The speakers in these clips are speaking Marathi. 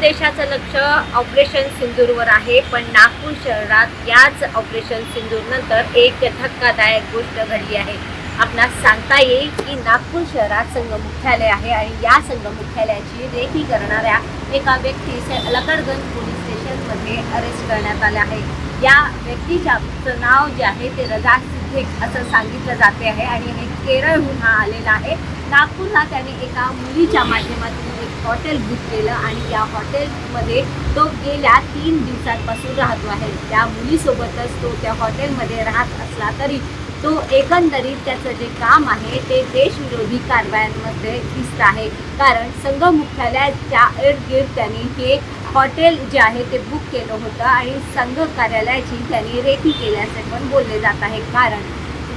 देशाचं लक्ष ऑपरेशन सिंदूरवर आहे पण नागपूर शहरात याच ऑपरेशन सिंदूरनंतर एक धक्कादायक गोष्ट घडली आहे. आपणास सांगता येईल की नागपूर शहरात संघ मुख्यालय आहे आणि या संघ मुख्यालयाची रेखी करणाऱ्या एका व्यक्तीस अलकडगंज पोलीस स्टेशनमध्ये अरेस्ट करण्यात आले आहे. या व्यक्तीच्याचं नाव जे आहे ते रजा सिद्दीक असं सांगितलं जाते आहे आणि हे केरळहून हा आलेला आहे. नागपूरला त्याने एका मुलीच्या माध्यमातून हॉटेल बुक केलं आणि या हॉटेलमध्ये तो गेल्या तीन दिवसांपासून राहतो आहे. त्या मुलीसोबतच तो त्या हॉटेलमध्ये राहत असला तरी तो एकंदरीत त्याचं जे काम आहे ते देशविरोधी कारवायांमध्ये दिसत आहे. कारण संघ मुख्यालयाच्या इर्दगिर्द त्यांनी हे हॉटेल जे आहे ते बुक केलं होतं आणि संघ कार्यालयाची त्यांनी रेखी केल्याचे पण बोलले जात आहे. कारण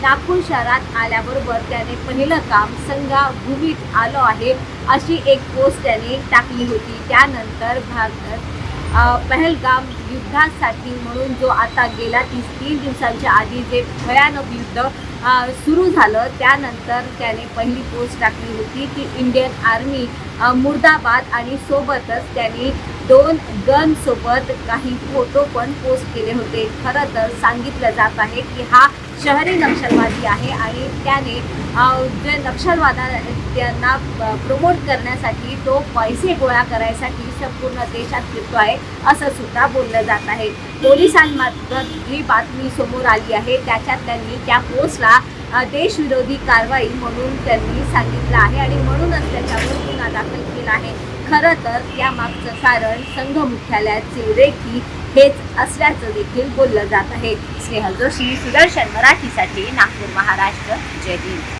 नागपूर शहरात आल्याबरोबर त्याने पहिलं काम संघाभूमीत आलो आहे अशी एक पोस्ट त्याने टाकली होती. त्यानंतर भारत पहलगाम युद्धासाठी म्हणून जो आता गेला तीस तीन दिवसांच्या आधी जे भयानक युद्ध सुरू झालं त्यानंतर त्याने पहिली पोस्ट टाकली होती की इंडियन आर्मी मुर्दाबाद आणि सोबतच त्यांनी दोन गन सोबत काही फोटो पण पोस्ट केले होते. खरं तर सांगितलं जात आहे की हा शहरी नक्षलवादी आहे आणि त्याने जे नक्षलवादा त्यांना प्रमोट करण्यासाठी तो पैसे गोळा करायसाठी संपूर्ण देशात फिरतो आहे असं सुद्धा बोललं जात आहे. पोलिसांमार्फत ही बातमी समोर आली आहे त्याच्यात त्यांनी त्या पोस्टला देशविरोधी कारवाई म्हणून त्यांनी सांगितलं आहे आणि म्हणूनच त्याच्यावर गुन्हा दाखल केला आहे. खरं तर यामागचं कारण संघ मुख्यालयाचे रेखी हेच असल्याचं देखील बोललं जात आहे. स्नेहल जोशी सुदर्शन मराठीसाठी नागपूर महाराष्ट्र जय हिंद.